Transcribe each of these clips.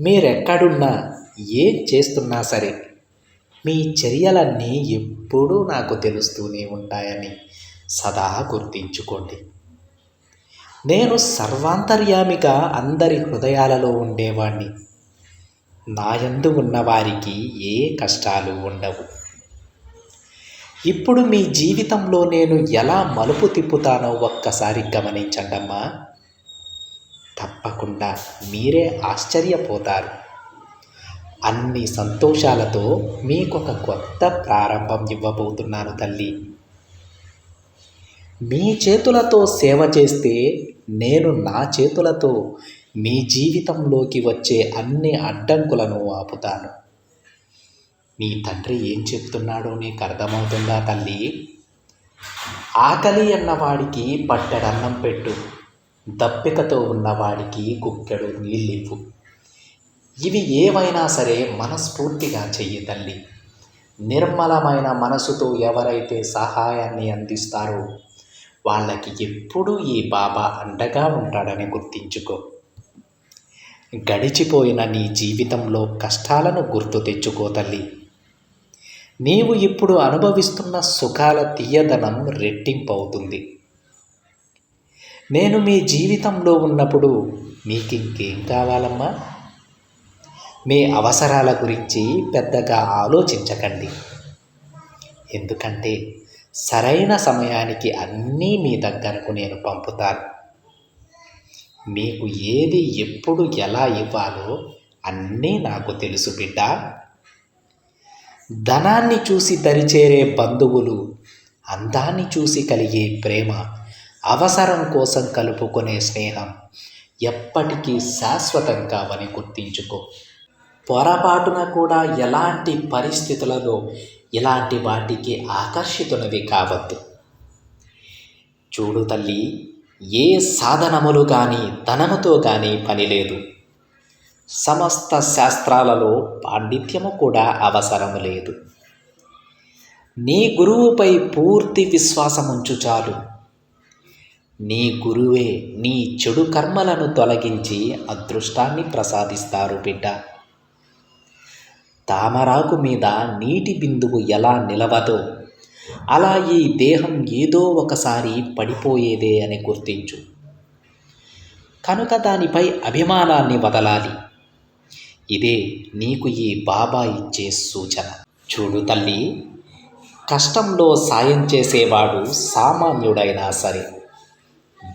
మీరెక్కడున్నా ఏం చేస్తున్నా సరే. మీ చర్యలన్నీ ఎప్పుడూ నాకు తెలుస్తూనే ఉంటాయని సదా గుర్తించుకోండి. నేను సర్వాంతర్యామిగా అందరి హృదయాలలో ఉండేవాణ్ణి. నాయందు ఉన్నవారికి ఏ కష్టాలు ఉండవు. ఇప్పుడు మీ జీవితంలో నేను ఎలా మలుపు తిప్పుతానో ఒక్కసారి గమనించండమ్మా. తప్పకుండా మీరే ఆశ్చర్యపోతారు. అన్ని సంతోషాలతో మీకొక కొత్త ప్రారంభం ఇవ్వబోతున్నాను తల్లి. మీ చేతులతో సేవ చేస్తే నేను నా చేతులతో మీ జీవితంలోకి వచ్చే అన్ని అడ్డంకులను ఆపుతాను. మీ తండ్రి ఏం చెప్తున్నాడో నీకు అర్థమవుతుందా తల్లి? ఆకలి అన్నవాడికి పట్టడన్నం పెట్టు. దప్పికతో ఉన్నవాడికి గుక్కెడు నీళ్ళివ్వు. ఇవి ఏవైనా సరే మనస్ఫూర్తిగా చెయ్యి తల్లి. నిర్మలమైన మనసుతో ఎవరైతే సహాయాన్ని అందిస్తారో వాళ్ళకి ఎప్పుడూ ఈ బాబా అండగా ఉంటాడని గుర్తించుకో. గడిచిపోయిన నీ జీవితంలో కష్టాలను గుర్తు తెచ్చుకో తల్లి. నీవు ఇప్పుడు అనుభవిస్తున్న సుఖాల తీయదనం రెట్టింపు అవుతుంది నేను మీ జీవితంలో ఉన్నప్పుడు మీకు ఇంకేం కావాలమ్మా? మీ అవసరాల గురించి పెద్దగా ఆలోచించకండి. ఎందుకంటే సరైన సమయానికి అన్నీ మీ దగ్గరకు నేను పంపుతాను. మీకు ఏది ఎప్పుడు ఎలా ఇవ్వాలో అన్నీ నాకు తెలుసు బిడ్డ. ధనాన్ని చూసి దరిచేరే బంధువులు అందాన్ని చూసి కలిగే ప్రేమ అవసరం కోసం కలుపుకునే స్నేహం ఎప్పటికీ శాశ్వతం కావని గుర్తించుకో. పొరపాటున కూడా ఎలాంటి పరిస్థితులలో ఇలాంటి వాటికి ఆకర్షితునివి కావద్దు. చూడు తల్లి ఏ సాధనములు కానీ ధనముతో కానీ పని లేదు. సమస్త శాస్త్రాలలో పాండిత్యము కూడా అవసరం లేదు. నీ గురువుపై పూర్తి విశ్వాసం ఉంచు చాలు. నీ గురువే నీ చెడు కర్మలను తొలగించి అదృష్టాన్ని ప్రసాదిస్తారు బిడ్డ. తామరాకు మీద నీటి బిందువు ఎలా నిలవదో అలా ఈ దేహం ఏదో ఒకసారి పడిపోయేదే అని గుర్తించు. కనుక దానిపై అభిమానాన్ని వదలాలి. ఇదే నీకు ఈ బాబా ఇచ్చే సూచన. చూడు తల్లి కష్టంలో సాయం చేసేవాడు సామాన్యుడైనా సరే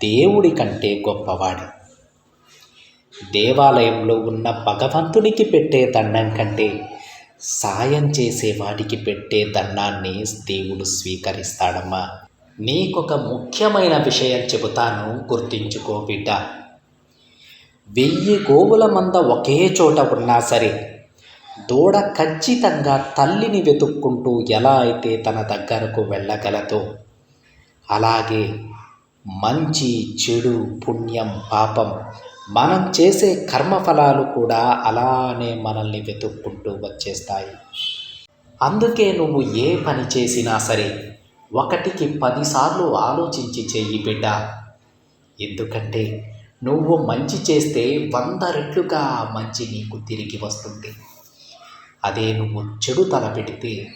దేవుడి కంటే గొప్పవాడు. దేవాలయంలో ఉన్న భగవంతునికి పెట్టే దండం కంటే సాయం చేసేవాడికి పెట్టే దండాన్ని దేవుడు స్వీకరిస్తాడమ్మా. నీకొక ముఖ్యమైన విషయం చెబుతాను గుర్తించుకో బిడ్డ. వెయ్యి గోవుల మంద ఒకే చోట ఉన్నా సరే దూడ ఖచ్చితంగా తల్లిని వెతుక్కుంటూ ఎలా అయితే తన దగ్గరకు వెళ్ళగలదో అలాగే మంచి చెడు పుణ్యం పాపం. మనం చేసే కర్మఫలాలు కూడా అలానే మనల్ని వెతుక్కుంటూ వచ్చేస్తాయి. అందుకే నువ్వు ఏ పని చేసినా సరే ఒకటికి పదిసార్లు ఆలోచించి చెయ్యి బిడ్డ. ఎందుకంటే నువ్వు మంచి చేస్తే వంద రెట్లుగా ఆ మంచి నీకు తిరిగి వస్తుంది. అదే నువ్వు చెడు తలపెడితే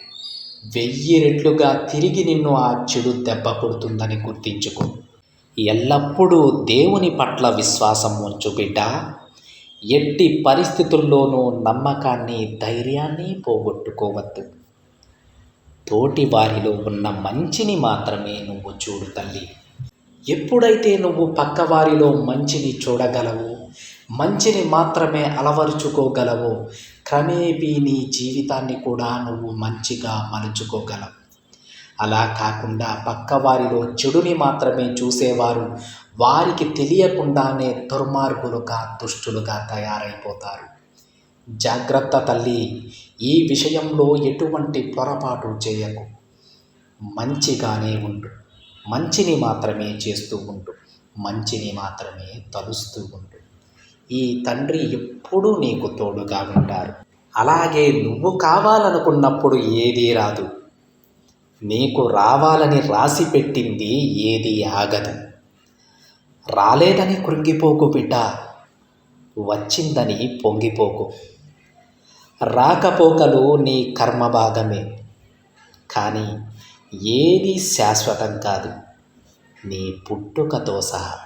వెయ్యి రెట్లుగా తిరిగి నిన్ను ఆ చెడు దెబ్బ కొడుతుందని గుర్తించుకో. ఎల్లప్పుడూ దేవుని పట్ల విశ్వాసం ఉంచు బిడ్డ. ఎట్టి పరిస్థితుల్లోనూ నమ్మకాన్ని ధైర్యాన్ని పోగొట్టుకోవద్దు. తోటి వారిలో ఉన్న మంచిని మాత్రమే నువ్వు చూడు తల్లి. ఎప్పుడైతే నువ్వు పక్కవారిలో మంచిని చూడగలవు మంచిని మాత్రమే అలవరుచుకోగలవు క్రమేపీ నీ జీవితాన్ని కూడా నువ్వు మంచిగా మలుచుకోగలవు. అలా కాకుండా పక్కవారిలో చెడుని మాత్రమే చూసేవారు. వారికి తెలియకుండానే దుర్మార్గులుగా దుష్టులుగా తయారైపోతారు. జాగ్రత్త తల్లి ఈ విషయంలో ఎటువంటి పొరపాటు చేయకు. మంచిగానే ఉండు. మంచిని మాత్రమే చేస్తూ ఉండు. మంచిని మాత్రమే తలుస్తూ ఉండు. ఈ తండ్రి ఎప్పుడూ నీకు తోడుగా ఉంటారు. అలాగే నువ్వు కావాలనుకున్నప్పుడు ఏదీ రాదు. నీకు రావాలని రాసి పెట్టింది ఏది ఆగదు. రాలేదని కృంగిపోకు బిడ్డ వచ్చిందని పొంగిపోకు. రాకపోకలు నీ కర్మ భాగమే కానీ ఏది శాశ్వతం కాదు నీ పుట్టుకతో సహా.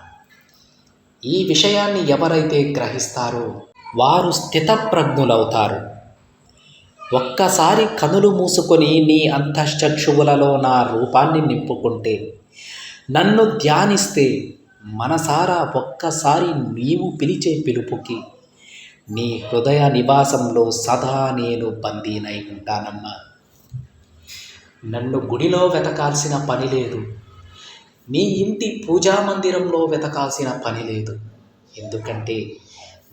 ఈ విషయాన్ని ఎవరైతే గ్రహిస్తారో వారు స్థితప్రజ్ఞులవుతారు. ఒక్కసారి కనులు మూసుకొని నీ అంతశ్చక్షువులలో నా రూపాన్ని నింపుకుంటే నన్ను ధ్యానిస్తే మనసారా ఒక్కసారి నీవు పిలిచే పిలుపుకి నీ హృదయ నివాసంలో సదా నేను బందీనై ఉంటానమ్మా. నన్ను గుడిలో వెతకాల్సిన పని లేదు. నీ ఇంటి పూజా మందిరంలో వెతకాల్సిన పని లేదు. ఎందుకంటే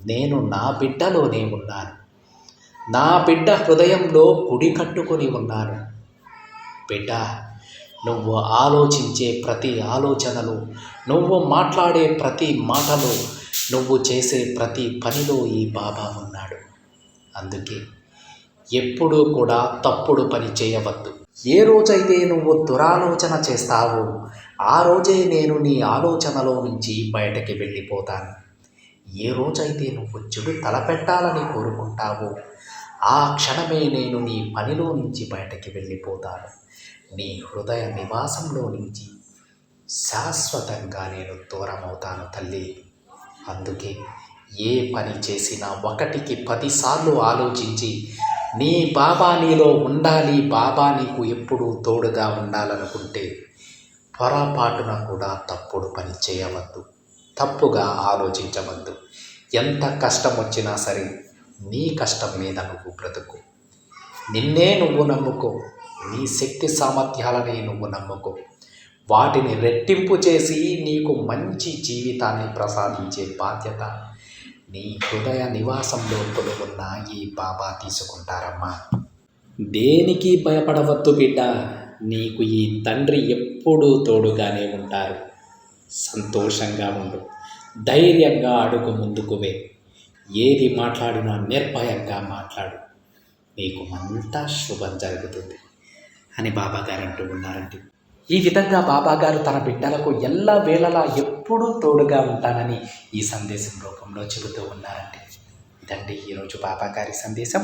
నేను నా బిడ్డలోనే ఉన్నాను. నా బిడ్డ హృదయంలో గుడి కట్టుకొని ఉన్నాను. బిడ్డ నువ్వు ఆలోచించే ప్రతి ఆలోచనలు నువ్వు మాట్లాడే ప్రతి మాటలో నువ్వు చేసే ప్రతి పనిలో ఈ బాబా ఉన్నాడు. అందుకే ఎప్పుడూ కూడా తప్పుడు పని చేయవద్దు. ఏ రోజైతే నువ్వు దురాలోచన చేస్తావో ఆ రోజే నేను నీ ఆలోచనలో నుంచి బయటకి వెళ్ళిపోతాను. ఏ రోజైతే నువ్వు చెడు తలపెట్టాలని కోరుకుంటావో ఆ క్షణమే నేను నీ పనిలో నుంచి బయటకి వెళ్ళిపోతాను. నీ హృదయ నివాసంలో నుంచి శాశ్వతంగా నేను దూరమవుతాను తల్లి. అందుకే ఏ పని చేసినా ఒకటికి పదిసార్లు ఆలోచించి నీ బాబా నీలో ఉండాలి బాబా నీకు ఎప్పుడూ తోడుగా ఉండాలనుకుంటే పొరపాటున కూడా తప్పుడు పని చేయవద్దు. తప్పుగా ఆలోచించవద్దు. ఎంత కష్టం వచ్చినా సరే నీ కష్టం మీద నువ్వు బ్రతుకు. నిన్నే నువ్వు నమ్ముకో నీ శక్తి సామర్థ్యాలని నువ్వు నమ్ముకో. వాటిని రెట్టింపు చేసి నీకు మంచి జీవితాన్ని ప్రసాదించే బాధ్యత నీ హృదయ నివాసంలో కొలువున్న ఈ బాబా తీసుకుంటారమ్మా. దేనికి భయపడవద్దు బిడ్డ నీకు ఈ తండ్రి ఎప్పుడూ తోడుగానే ఉంటారు. సంతోషంగా ఉండు. ధైర్యంగా అడుగు ముందుకువే ఏది మాట్లాడినా నిర్భయంగా మాట్లాడు. నీకు అంతా శుభం జరుగుతుంది అని బాబాగారు అంటూ ఉన్నారండి. ఈ విధంగా బాబాగారు తన బిడ్డలకు ఎల్లా వేళలా ఎప్పుడూ తోడుగా ఉంటానని ఈ సందేశం రూపంలో చెబుతూ ఉన్నారండి. ఇదండి ఈరోజు బాబాగారి సందేశం.